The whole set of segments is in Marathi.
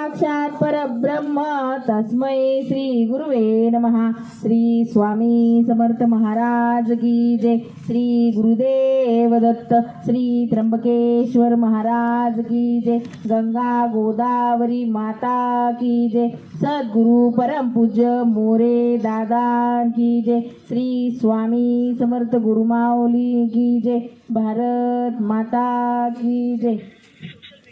साक्षात परब्रह्म तस्मै श्री गुरुवे नमः। श्री स्वामी समर्थ महाराज की जय। श्री गुरुदेव दत्त श्री त्र्यंबकेश्वर महाराज की जय। गंगा गोदावरी माता की जय। सद्गुरु परम पूज्य मोरे दादा की जय। श्री स्वामी समर्थ गुरुमाऊली की जय। भारत माता की जय।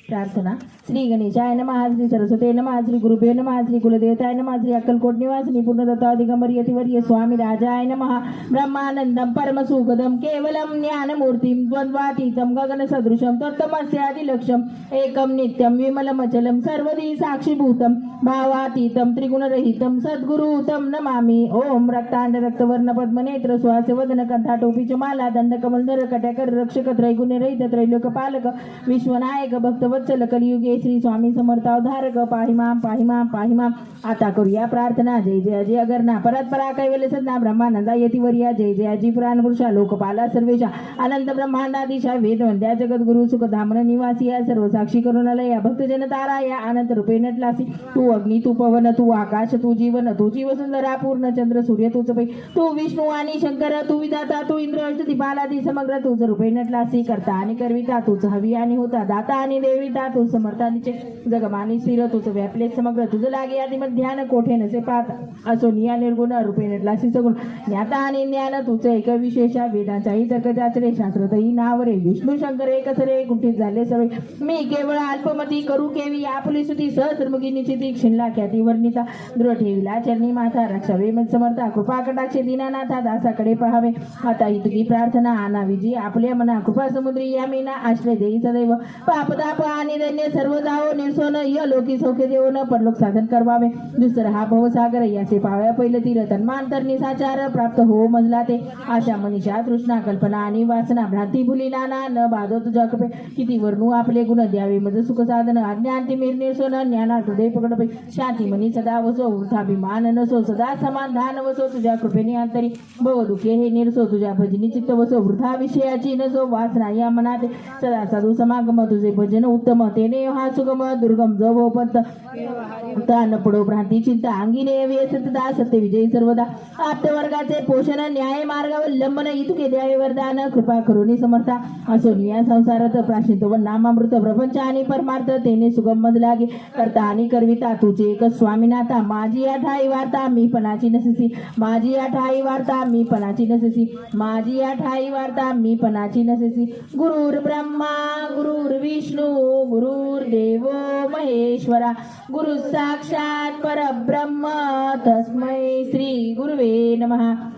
प्रार्थना. श्री गणेशाय न महाजरी सरस्वते न महाजरी गुरुभे न महाजरी कुलदेवताय न महाजरी अक्कलकोट निवासिनी पूर्णदत्ता दिगंबर यतिवर्य स्वामी राजाय नमः. ब्रह्मानंदम परमसुखदम केवलम ज्ञानमूर्तीम द्वंद्वातीतम गगनसदृशम तत्तमस्यादिलक्षम एकम नित्यम विमलमचलम सर्वदी साक्षीभूतम भावातीतम त्रिगुणरहितम सद्गुरुतम नमामि. ओम रक्तांड रक्तवर्ण पद्मनेत्र स्वास्य वदन कंथा टोपीच माला दंडकमल नरकट्याकर रक्षक त्रैगुण्यरहित त्रैलोक पालक विश्वनायक भक्तवर वत्सल कलियुगे श्री स्वामी समर्थावधारक पाहिमा पाहिमा पाहिमा. आता करूया प्रार्थना. जय जय अजय अगरना. परत परा कैवल्य सदना ब्रह्मानंदा यतिवर्या जय जय अजी पुराणपुरुषा लोकपाला सर्वेशा. अनंत ब्रह्मांडादिशा वेदवंद्या जगद्गुरु सुखधामन निवासी या सर्व साक्षी करुणालया भक्त जनतारा या अनंत रूपे नटलासी. तू अग्नी तू पवन तू आकाश तू जीवन तू जीवसुंदरा पूर्ण चंद्र सूर्य तूच पै. तू विष्णू आणि शंकर तू विधाता तू इंद्र अष्टती बालादी समग्र तूच रूपे सी करता आणि करविता तूच हवी आणि होता दाता आणि देविता तू समर्थानीचे जगमानी स्थिर तूच व्यापले समग्र तुझं लागे आधी ध्यान कोठे नसे पाहत? असो निया निर्गुण रूपे नटलासी सगुण ज्ञाता आणि ज्ञान तुझ एक विशेषा वेदांचाही तर्कजाचरे शास्त्रतही नावरे. विष्णू शंकर एकच रे कुठे झाले सर्वे मी केवळ अल्पमती करू केवी आपली सुती सहस्रमुखी निश्चिती क्षिणला ख्याती वर्णिता. दृढ ठेविला चरणी माथा रक्षावे मत समर्था कृपा कटाक्षे दीनानाथा दासाकडे पहावे. आता ही तुझी प्रार्थना आना जी आपल्या मना कृपा समुद्री या मीना आश्रय देई सदैव पापदाप आणि दैन्य सर्व जावो निरसोन य लोकी सौख्य देऊन परलोक साधन करवावे. दुसरं हा भवसागर याचे पाव्या पहिले तीर तन्मान तर निसाचार प्राप्त हो मजला ते आशा मनीषा तृष्णा कल्पना आणि वासना भ्रांती भुली नाना न बाधो तुझ्या कृपे. किती वर्णू आपले गुण द्यावे मज सुख साधन अज्ञान तिमीर निर्सोन ज्ञाना हृदय पकडपे शांती मनी सदा वसो वृथाभिमान नसो सदा समाधान वसो तुझ्या कृपेने अंतरी. भव दुखे हे निर्सो तुझ्या भजनी चित्त वसो वृथा विषयाची नसो वासना या मनात सदा साधू समागम तुझे भजन उत्तम तेने हा सुगम दुर्गम जवो पंत तान पडो भ्रांती चिंता अंगिने व्यसतदा सत्य विजयी सर्वदा। आप्तवर्गाचे पोषण न्याय मार्गावर लंबन इतके द्यावे वरदान कृपा करुणी समर्था। असो निया संसारात प्राशित व नामामृत प्रपंच आणि परमार्थ तेने सुगम मज लागे। करता आणि करविता तुझे एक स्वामीनाथा माझी आठाई वार्ता मी पणाची नससी। माझी आठाई वार्ता मी पणाची नससी। माझी ठाई वार्ता मी पणाची नसेसी. गुरुर ब्रह्मा गुरुर विष्णू गुरुर देव महेश्वरा. गुरु साक्षात परब्रह्म तस्मै श्री गुरुवे नमः.